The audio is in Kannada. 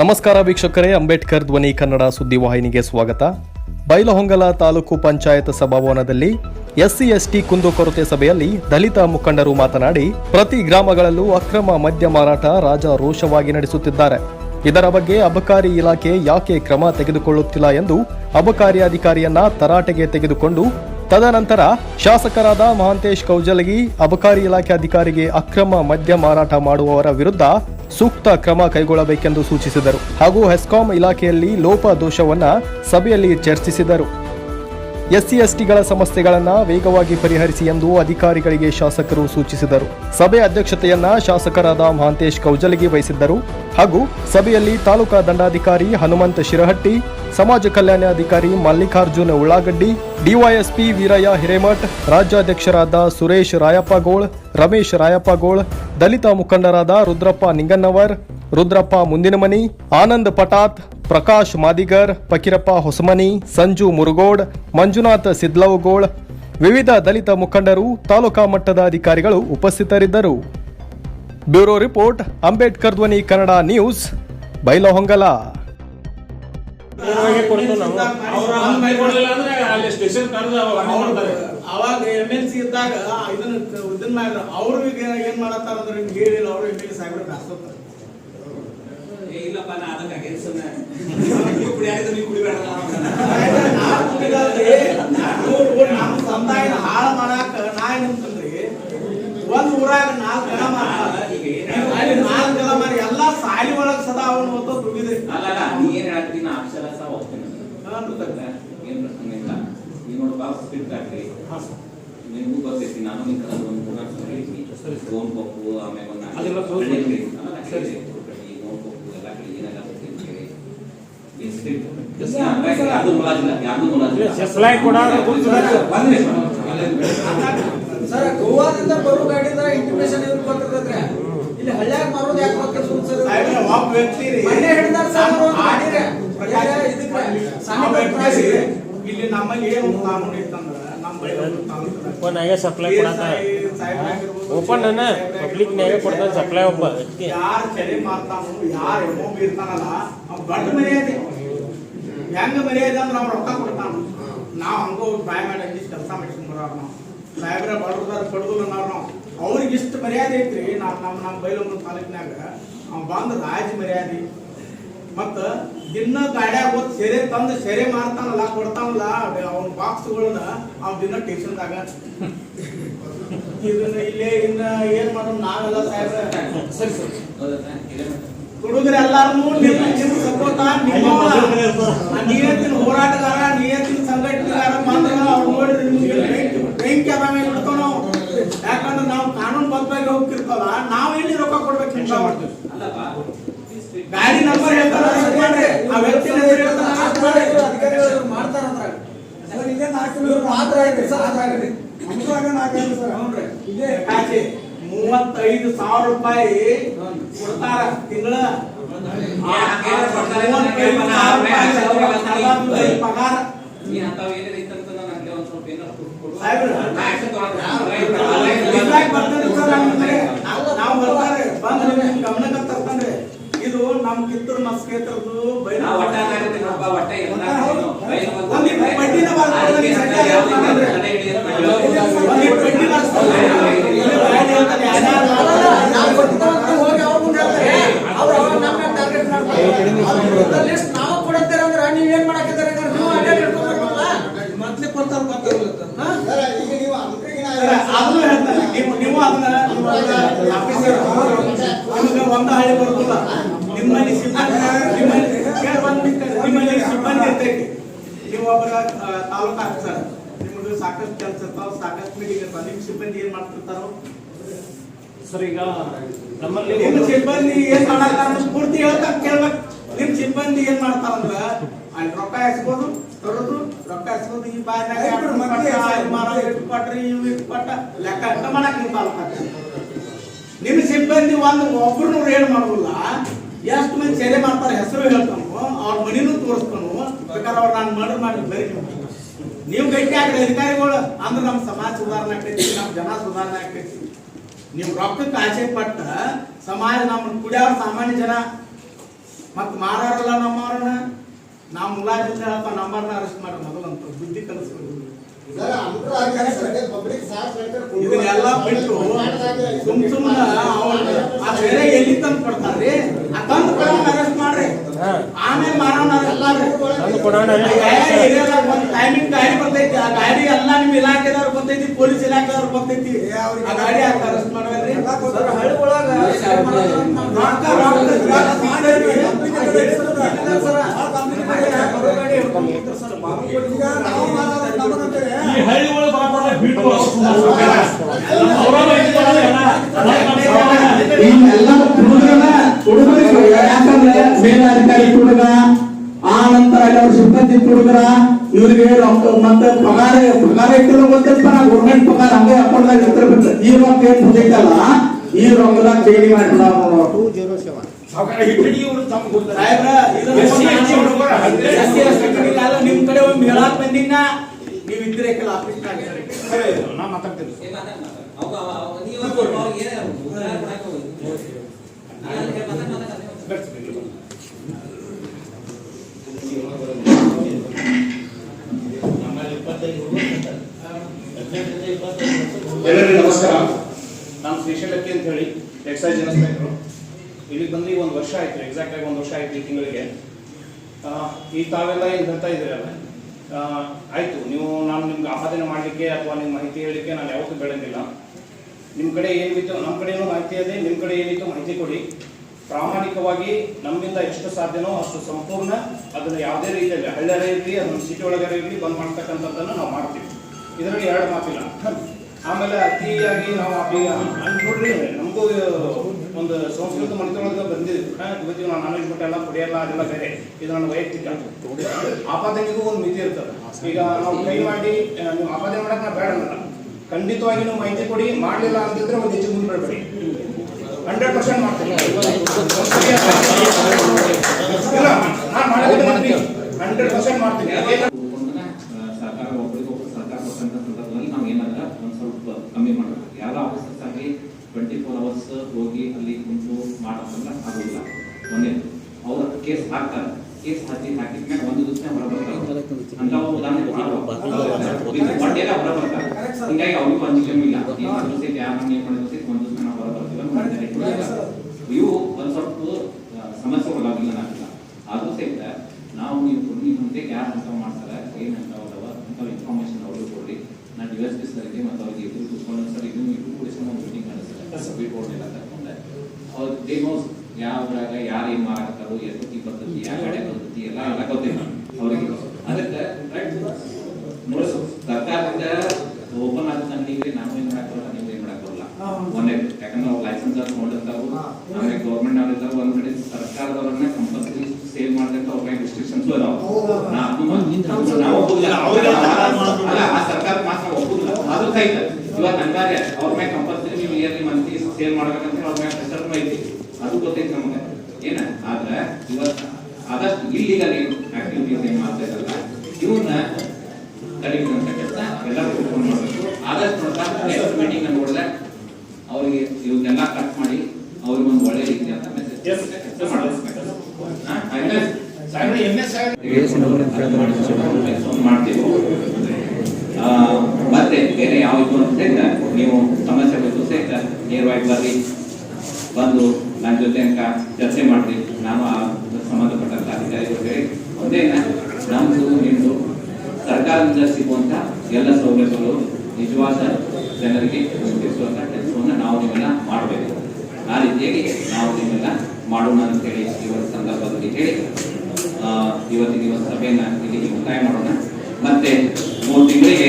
ನಮಸ್ಕಾರ ವೀಕ್ಷಕರೇ, ಅಂಬೇಡ್ಕರ್ ಧ್ವನಿ ಕನ್ನಡ ಸುದ್ದಿವಾಹಿನಿಗೆ ಸ್ವಾಗತ. ಬೈಲಹೊಂಗಲ ತಾಲೂಕು ಪಂಚಾಯತ್ ಸಭಾಭವನದಲ್ಲಿ ಎಸ್ಸಿ ಎಸ್ಟಿ ಕುಂದುಕೊರತೆ ಸಭೆಯಲ್ಲಿ ದಲಿತ ಮುಖಂಡರು ಮಾತನಾಡಿ, ಪ್ರತಿ ಗ್ರಾಮಗಳಲ್ಲೂ ಅಕ್ರಮ ಮದ್ಯ ಮಾರಾಟ ರಾಜಾರೋಷವಾಗಿ ನಡೆಸುತ್ತಿದ್ದಾರೆ. ಇದರ ಬಗ್ಗೆ ಅಬಕಾರಿ ಇಲಾಖೆ ಯಾಕೆ ಕ್ರಮ ತೆಗೆದುಕೊಳ್ಳುತ್ತಿಲ್ಲ ಎಂದು ಅಬಕಾರಿ ಅಧಿಕಾರಿಯನ್ನ ತರಾಟೆಗೆ ತೆಗೆದುಕೊಂಡು, ತದನಂತರ ಶಾಸಕರಾದ ಮಹಾಂತೇಶ್ ಕೌಜಲಗಿ, ಅಬಕಾರಿ ಇಲಾಖೆ ಅಧಿಕಾರಿಗೆ ಅಕ್ರಮ ಮದ್ಯ ಮಾರಾಟ ಮಾಡುವವರ ವಿರುದ್ಧ ಸೂಕ್ತ ಕ್ರಮ ಕೈಗೊಳ್ಳಬೇಕೆಂದು ಸೂಚಿಸಿದರು. ಹಾಗೂ ಹೆಸ್ಕಾಂ ಇಲಾಖೆಯಲ್ಲಿ ಲೋಪ ದೋಷವನ್ನ ಸಭೆಯಲ್ಲಿ ಚರ್ಚಿಸಿದರು. ಎಸ್ಸಿ ಎಸ್ಟಿಗಳ ಸಮಸ್ಯೆಗಳನ್ನು ವೇಗವಾಗಿ ಪರಿಹರಿಸಿ ಎಂದು ಅಧಿಕಾರಿಗಳಿಗೆ ಶಾಸಕರು ಸೂಚಿಸಿದರು. ಸಭೆ ಅಧ್ಯಕ್ಷತೆಯನ್ನ ಶಾಸಕರಾದ ಮಹಾಂತೇಶ್ ಕೌಜಲಗಿ ವಹಿಸಿದ್ದರು. ಹಾಗೂ ಸಭೆಯಲ್ಲಿ ತಾಲೂಕಾ ದಂಡಾಧಿಕಾರಿ ಹನುಮಂತ ಶಿರಹಟ್ಟಿ, ಸಮಾಜ ಕಲ್ಯಾಣ ಅಧಿಕಾರಿ ಮಲ್ಲಿಕಾರ್ಜುನ ಉಳ್ಳಾಗಡ್ಡಿ, ಡಿವೈಎಸ್ಪಿ ವೀರಯ್ಯ ಹಿರೇಮಠ್, ರಾಜ್ಯಾಧ್ಯಕ್ಷರಾದ ಸುರೇಶ್ ರಾಯಪ್ಪಗೋಳ್ ರಮೇಶ್ ರಾಯಪ್ಪಗೋಳ್ ದಲಿತ ಮುಖಂಡರಾದ ರುದ್ರಪ್ಪ ನಿಂಗನ್ನವರ್ ರುದ್ರಪ್ಪ ಮುಂದಿನಮನಿ ಆನಂದ್ ಪಟಾತ್ ಪ್ರಕಾಶ್ ಮಾದಿಗರ್ ಫಕೀರಪ್ಪ ಹೊಸಮನಿ ಸಂಜು ಮುರುಗೋಡ್ ಮಂಜುನಾಥ್ ಸಿದ್ಲವಗೋಳ್ ವಿವಿಧ ದಲಿತ ಮುಖಂಡರು ತಾಲೂಕಾ ಮಟ್ಟದ ಅಧಿಕಾರಿಗಳು ಉಪಸ್ಥಿತರಿದ್ದರು. ಬ್ಯೂರೋ ರಿಪೋರ್ಟ್ ಅಂಬೇಡ್ಕರ್ ಧ್ವನಿ ಕನ್ನಡ ನ್ಯೂಸ್ ಬೈಲಹೊಂಗಲ. ಅವಾಗ ಎಂ ಎಲ್ ಸಿ ಇದ್ದಾಗ ಇದನ್ನ ಇದನ್ನ ಮಾಡಿದ್ರು ಅವ್ರಿಗೆ ಏನ್ ಮಾಡತ್ತಾರ ಅಂದ್ರೆ ಹಿಂಗ್ ಹೇಳಿಲ್ಲ ಅವರು ಎಂ ಎಲ್ ಬ್ಯಾಸ್ತಾರೆ ಏ ಇಲ್ಲಪ್ಪ ನಾ ಅದಕ್ಕೆ against ಸುಮ್ನೆ. ನೀವು ಕುಡಿಯಾಕಿದ್ರೆ ನೀವು ಕುಡಿಬೇಡಲ್ಲ ನಮ್ಮ ಸಮುದಾಯನ ಹಾಳ ಮಾಡಾಕ ನಾ ಏನಂತಂದ್ರಿ ಒಂದ್ ಊರಾಗ ನಾಲ್ಕು ಜನ ಮಾಡ್ತಾರ ಅಲ್ಲಿ ನಾಲ್ಕು ಜನ ಮಾಡಿ ಎಲ್ಲಾ ಸಾಲಿ ಒಳಗ್ ಸದಾ ಅವನು ಓದೋ ದುಡಿದ್ರಿ ಅಲ್ಲ ಅಲ್ಲ, ನೀ ಏನ್ ಹೇಳ್ತೀನಿ ನಾ ಅಕ್ಷರ ಸಹ ಹೋಗ್ತೀನಿ. ಏನ್ ಪ್ರಶ್ನೆ ಇಲ್ಲ ನೀ ನಿಮ್ಗೂ ಗೊತ್ತೈತಿ ನಾನು ನಿನ್ನ ಕಡೆ ಒಂದು ಮೂರ ಗೋನ್ ಪಪ್ಪು ಆಮೇಲೆ ಒಂದು ಸರಿ. ಸರ್ ಗೋವಾದಿಂದ ಬರೋ ಗಾಡಿದ ಇಂಟಿಮೇಷನ್ ಇವ್ರು ಕೊಟ್ಟಿರ್ತೈತ್ರಿ ಇಲ್ಲಿ ಹಳ್ಳ್ಯಾಗ ಮಾರೋದು ಯಾಕೆ ಮತ್ತೆ ಸುಮ್ ಸರ್? ಒಬ್ಬ ವ್ಯಕ್ತಿ ರೀ ಮೊನ್ನೆ ಹಿಡ್ದಾರ ಸರ್ ಅವ್ರು ಒಂದು ಗಾಡಿಗೆ. ಪ್ರಕಾಶ್ ಯಾಕೆ ಇದಕ್ಕೆ? ಆ ಸಣ್ಣ ವ್ಯಕ್ತಿ ರೀ, ವ್ಯಕ್ತಿ. ಇಲ್ಲಿ ನಮ್ಮಲ್ಲಿ ಏನು ಕಾನೂನು ಇತ್ತಂದ್ರೆ ನಮ್ಮ ಬಳಿ ಕಾನೂನು ಸಪ್ಲೈ ಕೊಡತಾರ ಓಪನ್ ಅನ್ನ ಪಬ್ಲಿಕ್ ನಾಗೆ ಕೊಡ್ತಾನೆ ಸಪ್ಲೈ ಒಬ್ಬ ವ್ಯಕ್ತಿ ಯಾರು ಚಳಿ ಮಾಡ್ತಾನೋ ಯಾರು ಎಮೋ ಬೀರ್ತಾನಲ್ಲ ಅವ್ ದೊಡ್ಡ ಮರ್ಯಾದೆ ಹೆಂಗ ಮರ್ಯಾದೆ ಅಂದ್ರೆ ಅವ್ನು ರೊಕ್ಕ ಕೊಡ್ತಾನ ನಾವು ಹಂಗೋ ಬಾಯ್ ಮಾಡಿ ಇಷ್ಟು ಕೆಲಸ ಮಾಡ್ಸ್ಕೊಂಡ್ ಬರೋರು ನಾವು ಸಾಹೇಬ್ರ ಬಡದಾರ ಬಡದ್ರು ನಾವು ಅವ್ರಿಗೆ ಇಷ್ಟು ಮರ್ಯಾದೆ ಐತ್ರಿ ನಾವು ನಮ್ಮ ನಮ್ಮ ಬೈಲೊಂದು ತಾಲೂಕಿನಾಗ ಅವ್ ಬಂದ ರಾಜ ಮರ್ಯಾದೆ ಮತ್ತ ದಿನ ಗಾಡ್ಯಾಗ ಹೋದ್ ಸೆರೆ ತಂದು ಸೆರೆ ಮಾಡ್ತಾನಲ್ಲ ಕೊಡ್ತಾನಲ್ಲ ಅವ್ನ ಬಾಕ್ಸ್ಗಳನ್ನ ಅವ್ ದಿನ ಟೇಷನ್ದಾಗ ಇದನ್ನ ಇಲ್ಲೇ ಇನ್ನ ಏನ್ ಮಾಡೋಣ ನಾವೆಲ್ಲ ಸಾಹೇಬ್ರ? ಸರಿ ಸರಿ. ಹುಡುಗರು ಎಲ್ಲಾರು ನಿಮ್ಮ ನಿಮ್ಮ ಸಪೋರ್ಟ ನಿಮ್ಮ ನಿಯತ್ತಿನ ಹೋರಾಟಗಾರ ನಿಯತ್ತಿನ ಸಂಘಟನೆಗಾರ ಮಾತ್ರ ಅವ್ರು ನೋಡಿದ್ರೆ ನಿಮ್ಗೆ ಬೆಂಕಿ ಆರಾಮ ಬಿಡ್ತಾವ ನಾವು. ಯಾಕಂದ್ರೆ ನಾವು ಕಾನೂನು ಬದ್ಧವಾಗಿ ಹೋಗ್ತಿರ್ತಾವ ನಾವ್ ಎಲ್ಲಿ ರೊಕ್ಕ ಕೊಡ್ಬೇಕು ಹಿಂಗ ಮಾಡ್ತೀವಿ ಅಲ್ಲಪ್ಪ ಈ spirit. ಗಾಡಿ ನಂಬರ್ ಹೇಳ್ತಾರ ಆ ವ್ಯಕ್ತಿ ಹೆಸರು ಹೇಳ್ತಾರ ಅಷ್ಟ್ ಮಾಡಿ ಇವ್ರು ಅಧಿಕಾರಿಗಳು ಇವ್ರು ಮಾಡ್ತಾರ ಅದ್ರಾಗ. ಇವ್ರು ಮಾತ್ರ ಐತ್ರಿ ಸರ್ ಅದ್ರಾಗ. ಹ್ಞೂನ್ರಿ. ಇದೇ ಮೂವತ್ತೈದು ಸಾವಿರ ರೂಪಾಯಿ ಕೊಡ್ತಾರ ತಿಂಗಳ. ಪಗಾರ. ಇದು ನಮ್ ಕಿತ್ತೂರು ಮಸ್ಕೇತ್ರದ್ದು ಬೈಲ. ನಾ ಒಟ್ಟ ಮಾತಾಡ್ತೀನಿ ನೋಡಪ್ಪ, ಒಟ್ಟ ಎಲ್ಲ ಏನು, ಬೈಲು ಬಂದು- ಒಂದಿಟ್ಟು ಬಡ್ಡಿನ ಬರ್ತಾರೆ, ಅದಕ್ಕೆ ಸರಿ ಅಂತ ಯಾವ್ದು ಇಲ್ಲ, ಅಂದ್ರೆ. ತಲೆ ಹಿಡಿಯೋದು ಬೇಡ. ಒಂದಿಟ್ಟು ಬಡ್ಡಿ ಬರ್ತಾರೆ. ಇಲ್ಲಿ ಬಾಯಲ್ಲಿ ಹೇಳ್ತಾರೆ, ಯಾರ್ಯಾರು ಅಲ್ಲ, ನಾವು ಕೊಟ್ಟಿದ್ದವಂತ ಹೋಗಿ ಅವ್ರ ಮುಂದೆ ಹೇಳ್ತಾರೆ. ಅವ್ರು ಅವಾಗ ನಮ್ನ target ಮಾಡ್ತಾರೆ. ಅವ್ರ list ನಾವು ಕೊಡತ್ತೀರ ಅಂದ್ರೆ ನೀವ್ ಏನ್ ಮಾಡಕತ್ತೀರ ಅಂದ್ರೆ ನೀವು ಅಡ್ಡ ಹಿಡ್ಕೊಂಡ್ಬರ್ಬೇಕಲ್ಲ? ಮೊದ್ಲೇ ಕೊಡ್ತಾರ ಗೊತ್ತಿರಲಿಲ್ಲ ಹಾ? ಸರ್, ಅದನ್ನು ಹೇಳ್ತಾರೆ ನೀವು ನೀವು ಅದನ್ನ ನಿಮ್ಮ ಆಫೀಸರ್ ನಿಮ್ಗೆ ಒಂದು ಹಳ್ಳಿ ಬರ್ತಲ್ಲ ನಿಮ್ಮಲ್ಲಿ ಸಿಬ್ಬಂದಿ ನಿಮ್ಮಲ್ಲಿ ಕೇಳಿ ಬಂದ್ ನಿಂತ್ಕೊಳ್ಳಿ. ನಿಮ್ಮಲ್ಲಿ ಸಿಬ್ಬಂದಿ ಇರ್ತೈತಿ ನೀವು ಒಬ್ಬರ ಆ, ತಾಲೂಕು ಆಫೀಸರ್ ನಿಮ್ಗೆ ಸಾಕಷ್ಟು ಕೆಲಸ ಇರ್ತಾವ ಸಾಕಷ್ಟು ಮೀಟಿಂಗ್ ಇರ್ತಾವ. ನಿಮ್ ಸಿಬ್ಬಂದಿ ಏನ್ ಮಾಡ್ತಿರ್ತಾರೋ? ಸರ್ ಈಗ ನಮ್ಮಲ್ಲಿ ನಿಮ್ ಸಿಬ್ಬಂದಿ ಏನ್ ಮಾಡಕ್ಕ ಅನ್ನೋದು ಪೂರ್ತಿ ಹೇಳ್ತಾ ಕೇಳ್ಬೇಕು. ನಿಮ್ ಸಿಬ್ಬಂದಿ ಏನ್ ಅಂದ್ರೆ ಅಲ್ಲಿ ರೊಕ್ಕ ಹಾಕ್ಸ್ಬೋದು ತರೋದು ರೊಕ್ಕ ಹಾಕ್ಸ್ಬೋದು ಈ ಬಾಯ್ನಾಗ ಇಟ್ಟು ಕೊಟ್ರಿ ಇವು ಇಟ್ಟು ಕೊಟ್ಟ ಲೆಕ್ಕ ಅಂತ ಮಾಡಕ್ ನಿಮ್ ನಿಮ್ ಸಿಬ್ಬಂದಿ ಒಂದು ಒಬ್ಬರು ಏನ್ ಮಾಡೋದಿಲ್ಲ ಎಷ್ಟು ಮಂದಿ ಸೇರೆ ಮಾಡ್ತಾರೆ ಹೆಸರು ಹೇಳ್ತಾನು ಅವ್ರ ಮನಿನೂ ತೋರಿಸ್ತಾನು ಬೇಕಾದ್ರೆ ಅವ್ರು ನಾನು ಮರ್ಡರ್ ಮಾಡಿ ಬರೀ. ನೀವು ಗಟ್ಟಿ ಆಗ್ರಿ ಅಧಿಕಾರಿಗಳು. ಅಂದ್ರೆ ನಮ್ಮ ಸಮಾಜ ಸುಧಾರಣೆ ಆಗ್ತೈತಿ ನಮ್ಮ ಜನ ಸುಧಾರಣೆ ಆಗ್ತೈತಿ. ನೀವು ರೊಕ್ಕಕ್ಕೆ ಆಸೆ ಪಟ್ಟ ಸಮಾಜ ನಮ್ಮ ಕುಡಿಯೋರು ಸಾಮಾನ್ಯ ಜನ. ಮತ್ತೆ ಮಾರಾರಲ್ಲ ನಮ್ಮವ್ರನ್ನ. ನಾವು ಮುಲಾಜಿಂದ ಹೇಳ್ತಾ ನಂಬರ್ನ ಅರೆಸ್ಟ್ ಮಾಡಿ ಮೊದಲಂತ ಬುದ್ಧಿ ಕಲಿಸ್ಬೇಕು ಇದನ್ನೆಲ್ಲ ಬಿಟ್ಟು ಸುಮ್ ಸುಮ್ಮನ ಅವ್ರ ಆ ಬೇರೆ ಎಲ್ಲಿ ತಂದು ಕೊಡ್ತಾರ್ರಿ ಆ ತಂದು ಕೊಡೋನ್ ಅರೆಸ್ಟ್ ಮಾಡ್ರಿ ಹಾ. ಆಮೇಲೆ ಮಾರೋನ್ ಅರೆಸ್ಟ್ ಮಾಡ್ರಿ ತಂದು ಕೊಡೋಣ ಒಂದು ಟೈಮಿಂಗ್ ಗಾಡಿ ಬರ್ತೈತಿ. ಆ ಗಾಡಿ ಎಲ್ಲ ನಿಮ್ ಇಲಾಖೆದವ್ರು ಬರ್ತೈತಿ ಪೊಲೀಸ್ ಇಲಾಖೆದವ್ರು ಬರ್ತೈತಿ. ಆ ಗಾಡಿ ಯಾಕೆ ಅರೆಸ್ಟ್ ಮಾಡಬೇಡ್ರಿ? ಸರ್ ಹಳ್ಳಿ ಒಳಗ ರೊಕ್ಕ ರೊಕ್ಕ ಈ ಹಳ್ಳಿ ಒಳಗೆ ಬರಬಾರ್ದು ಬಿಟ್ಟು ಅವರವ್ರ ಇದು ಮಾಡೋದು ಎಲ್ಲ ಇಲ್ಲೆಲ್ಲ ಹುಡುಗರನ್ನ ಹುಡುಗರಿಗೆ ಯಾಕಂದ್ರೆ ಮೇಲಾಧಿಕಾರಿ ಹುಡುಗ ಆ ಕೆಲವು ಸಿಬ್ಬಂದಿ ಹುಡುಗರ ಇವ್ರಿಗೆ ರೊಕ್ಕ ಮತ್ತೆ ಪಗಾರ ಪಗಾರ ಇಟ್ಟಿಲ್ಲ ಗೊತ್ತಪ್ಪ ನಾ ಗೌರ್ಮೆಂಟ್ ಪಗಾರ ಹಂಗೆ ಅಕೌಂಟ್ದಾಗ ಇರ್ತಿರ್ಬೇಕು ಈ ರೊಕ್ಕ ಏನ್ ಬಂದೈತಲ್ಲ ಈ ರೊಕ್ಕದಾಗ ಚೇಂಜ್ ಮಾಡಿಬಿಡ ನಿಮ್ ಕಡೆ ಒಂದು ಹೇಳಕ್ ಬಂದಿನ ನೀವ್ ಇದ್ರೆ ನಾ ಮಾತಾಡ್ತೀನಿ. ನೀವು ಇವತ್ತು ಅವ್ರಿಗೆ ಏನೇ ಉತ್ತರ ಕೊಡಕ್ಕೆ ಹೋಗಿದ್ರಿ. ನಾನು ಅಲ್ಲಿ ಮಾತಾಡ್ ಮಾತಾಡ್ ಅದೇ. ಎಲ್ಲರಿಗೂ ನಮಸ್ಕಾರ. ನಾನು ಶ್ರೀಶೈಲಕ್ಕಿ ಅಂತ ಹೇಳಿ ಎಕ್ಸೈಸ್ ಇನ್ಸ್ಪೆಕ್ಟರ್ ಇಲ್ಲಿಗೆ ಬಂದು ಒಂದು ವರ್ಷ ಆಯ್ತು ಎಕ್ಸಾಕ್ಟ್ ಆಗಿ ಒಂದು ವರ್ಷ ಆಯ್ತು ಈ ತಿಂಗಳಿಗೆ. ಈ ತಾವೆಲ್ಲ ಏನು ಹೇಳ್ತಾ ಇದ್ದೀರಲ್ಲ ಆಯ್ತು ನೀವು ನಾನು ನಿಮ್ಗೆ ಆಪಾದನೆ ಮಾಡಲಿಕ್ಕೆ ಅಥವಾ ನಿಮ್ಮ ಮಾಹಿತಿ ಹೇಳಲಿಕ್ಕೆ ನಾನು ಯಾವತ್ತೂ ಬೆಳೆದಿಲ್ಲ ನಿಮ್ಮ ಕಡೆ ಏನಿತ್ತು ನಮ್ಮ ಕಡೆಯೂ ಮಾಹಿತಿ ಅದೇ ನಿಮ್ಮ ಕಡೆ ಏನಿತ್ತು ಮಾಹಿತಿ ಕೊಡಿ. ಪ್ರಾಮಾಣಿಕವಾಗಿ ನಮ್ಮಿಂದ ಎಷ್ಟು ಸಾಧ್ಯನೋ ಅಷ್ಟು ಸಂಪೂರ್ಣ ಅದನ್ನು ಯಾವುದೇ ರೀತಿಯಲ್ಲಿ ಹಳ್ಳಿಯರೇ ಇರಲಿ ಅದನ್ನು ಸಿಟಿ ಒಳಗಡೆ ಇರಲಿ ಬಂದ್ ಮಾಡ್ತಕ್ಕಂಥದ್ದನ್ನು ನಾವು ಮಾಡ್ತೀವಿ. ಇದರಲ್ಲಿ ಎರಡು ಮಾತಿಲ್ಲ. ಆಮೇಲೆ ಅತಿಯಾಗಿ ನಾವು ಈಗ ನಮಗೂ ಒಂದು ಸಂಸ್ಕೃತ ಮನೆತೊಳಗೆ ಬಂದಿದ್ದೀವಿ ಹಾ, ಇವತ್ತಿಗೆ ನಾನ್ ವೆಜ್ ಊಟ ಎಲ್ಲ ಕುಡಿಯಲ್ಲ ಅದೆಲ್ಲ ಬೇರೆ. ಇದು ನನ್ನ ವೈಯಕ್ತಿಕ. ಆಪಾದನೆಗೂ ಒಂದು ಮಿತಿ ಇರ್ತದೆ. ಈಗ ನಾವು ಕೈ ಮಾಡಿ ನೀವು ಆಪಾದನೆ ಮಾಡಕ್ ನಾ ಬೇಡ ಅನ್ನಲ್ಲ ಖಂಡಿತವಾಗಿ ನೀವು ಮಾಹಿತಿ ಕೊಡಿ. ಮಾಡಲಿಲ್ಲ ಅಂತಿದ್ರೆ ಒಂದು ಹೆಚ್ಚು ಮುಂದೆ ಹಂಡ್ರೆಡ್ ಪರ್ಸೆಂಟ್ ಮಾಡ್ತೀನಿ. ಇಲ್ಲ ನಾನು ಮಾಡೋದೇ ಹಂಡ್ರೆಡ್ ಪರ್ಸೆಂಟ್ ಮಾಡ್ತೀನಿ. ಸರ್ಕಾರ ಒಬ್ರಿಗೊಬ್ರು ಸರ್ಕಾರ ಕೊಟ್ಟಂತ ಸಂದರ್ಭದಲ್ಲಿ ನಾವು ಏನಾದ್ರೆ ಒಂದು ಸ್ವಲ್ಪ ಕಮ್ಮಿ ಮಾಡಬೇಕು. ಯಾವ ಆಫೀಸರ್ಸ್ ಆಗಲಿ ಟ್ವೆಂಟಿ ಫೋರ್ ಅವರ್ಸ್ ಹೋಗಿ ಅಲ್ಲಿ ಕುಂತು ಮಾಡೋದಂದ್ರೆ ಆಗೋದಿಲ್ಲ. ಒಂದೇ ಅವ್ರ ಕೇಸ್ ಹಾಕ್ತಾರೆ. ಕೇಸ್ ಹಾಕಿ ಒಂದು ದಿವಸ ಹೊರ ಬರ್ತಾರೆ. ಅಂತ ಉದಾಹರಣೆ ಹೊರ ಬರ್ತಾರೆ. ಹಿಂಗಾಗಿ ಅವ್ರಿಗೂ ಅಂಜಿಕೆನೂ ಇಲ್ಲ. ಏನು ಮಾಡಿದ್ರೆ ಒಂದು ದಿವಸ ನಾವು ಹೊರ ಬರ್ತೀವಿ ಮಾಡಿದ್ದಾರೆ. ಒಂದು ಸ್ವಲ್ಪ ಸಮಸ್ಯೆ ಒಳಗಾಗಿಲ್ಲ ನಾವಿಲ್ಲ ಅದು ಸಹಿತ ನಾವು ನೀವು ನೀವು ಮುಂದೆ ಯಾರು ಅಂತ ಮಾಡ್ತಾರೆ ಏನು ಅಂತ ಅದಾವ ಇನ್ಫಾರ್ಮೇಷನ್ ಇನ್ಫಾರ್ಮೇಶನ್ ಅವ್ರಿಗೆ ಕೊಡಿ ನಾನು ಡಿ ಎಸ್ ಪಿ ಸರ್ಗೆ ಮತ್ತು ಅವ್ರಿಗೆ ಇಬ್ಬರು ಕೂತ್ಕೊಂಡು ಸರ್ ಇದು ಇಬ್ಬರು ಕೂಡಿಸಿ ಒಂದು ಮೀಟಿಂಗ್ ನಡೆಸ್ತಾರೆ. ಸಬ್ಮಿಟ್ ಬೋರ್ಡ್ ತಗೊಂಡೆ. ಅವ್ರು ದೇ ನೋಸ್ ಯಾವ ಊರಾಗ ಯಾರು ಏನು ಮಾರಾಕತ್ತಾರೋ ಎಷ್ಟು ಪದ್ಧತಿ ಯಾವ ಕಡೆ ಪದ್ಧತಿ ಎಲ್ಲ ಎಲ್ಲ ಗೊತ್ತಿಲ್ಲ ಅವರಿಗೆ ಅದಕ್ಕೆ right ನೋಡಿ ಸರ್ಕಾರದಿಂದ ಓಪನ್ ಆದ ಅಂಗಡಿಗೆ ನಾವು ಏನು ಮಾಡಕ್ ಬರಲ್ಲ ನೀವು ಏನು ಮಾಡಕ್ ಬರಲ್ಲ ಒಂದೇ ಯಾಕಂದ್ರೆ ಅವ್ರು ಲೈಸೆನ್ಸ್ ನೋಡಿರ್ತಾವು ಆಮೇಲೆ ಗೌರ್ಮೆಂಟ್ ಒಂದ್ ಕಡೆ ಸರ್ಕಾರದವ್ರನ್ನ ಕಂಪಲ್ಸರಿ ಸೇಲ್ ಮಾಡ್ದಂತ ಅವ್ರ ಮೇಲೆ ರಿಸ್ಟ್ರಿಕ್ಷನ್ಸ್ ಸರ್ಕಾರ ಮಾತ್ರ ಒಪ್ಪುದಿಲ್ಲ. ಅದು ಸಹಿತ. ಇವತ್ತು ಹಂಗಾರೆ ಅವ್ರ ಮೇಲೆ ಕಂಪಲ್ಸರಿ ನೀವು ಇಯರ್ಲಿ ಮಂತ್ಲಿ ಸೇಲ್ ಮಾಡ್ಬೇಕಂತ ಅವ್ರ ಮೇಲೆ ಪ್ರೆಷರ್ ಐತಿ ಅದು ಗೊತ್ತೈತಿ ನಮಗೆ. ಏನ? ಆದ್ರೆ ಇವತ್ತು ಆದಷ್ಟು ಇಲ್ಲಿಗಲ್ ಆಕ್ಟಿವಿಟೀಸ್ ಏನ್ ಮಾಡ್ತಾ ಇರಲ್ಲ ಇವನ್ನ ತಡಿಬೇಕಂತ ಕೆಲಸ ಎಲ್ಲರೂ ಕೂತ್ಕೊಂಡು ಮಾಡಬೇಕು. ಆದಷ್ಟು ನೆಕ್ಸ್ಟ್ ಮೀಟಿಂಗ್ ಅನ್ನು ನೋಡಿದ್ರೆ ಅವರಿಗೆ ಇವನ್ನೆಲ್ಲ ಕಟ್ ಮಾಡಿ ಅವ್ರಿಗೆ ಒಂದು ಒಳ್ಳೆ ರೀತಿಯಾದ ಮೆಸೇಜ್ Yes, yes, ಸಾಹೇಬ್ರೆ ಎಂ ಎಸ್ ಮಾಡ್ತೀವಿ ಆ, ಮತ್ತೆ ಬೇರೆ ಯಾವ ಇದು ಅಂತ ಸಹಿತ ನೀವು ಸಮಸ್ಯೆ ಬಂದು ಸಹಿತ ನೇರವಾಗಿ ಬರ್ರಿ ಬಂದು ನನ್ನ ಜೊತೆ ಚರ್ಚೆ ಮಾಡ್ರಿ ನಾನು ಆ ಸಂಬಂಧಪಟ್ಟಂತ ಅಧಿಕಾರಿಗಳಿಗೆ ಒಂದೇ ನಮ್ದು ನಿಮ್ದು ಸರ್ಕಾರದಿಂದ ಸಿಗುವಂತ ಎಲ್ಲ ಸೌಲಭ್ಯಗಳು ನಿಜವಾದ ಜನರಿಗೆ ಕೆಲಸವನ್ನು ನಾವು ನೀವೆಲ್ಲ ಮಾಡಬೇಕು ಆ ರೀತಿಯಾಗಿ ನಾವು ನಿಮ್ಮನ್ನ ಮಾಡೋಣ ಅಂತ ಹೇಳಿ ಇವತ್ತು ಸಂದರ್ಭದಲ್ಲಿ ಹೇಳಿ ಇವತ್ತಿನ ಸಭೆಯನ್ನು ಇಲ್ಲಿ ಮುಕ್ತಾಯ ಮಾಡೋಣ. ಮತ್ತೆ ಮೂರು ತಿಂಗಳಿಗೆ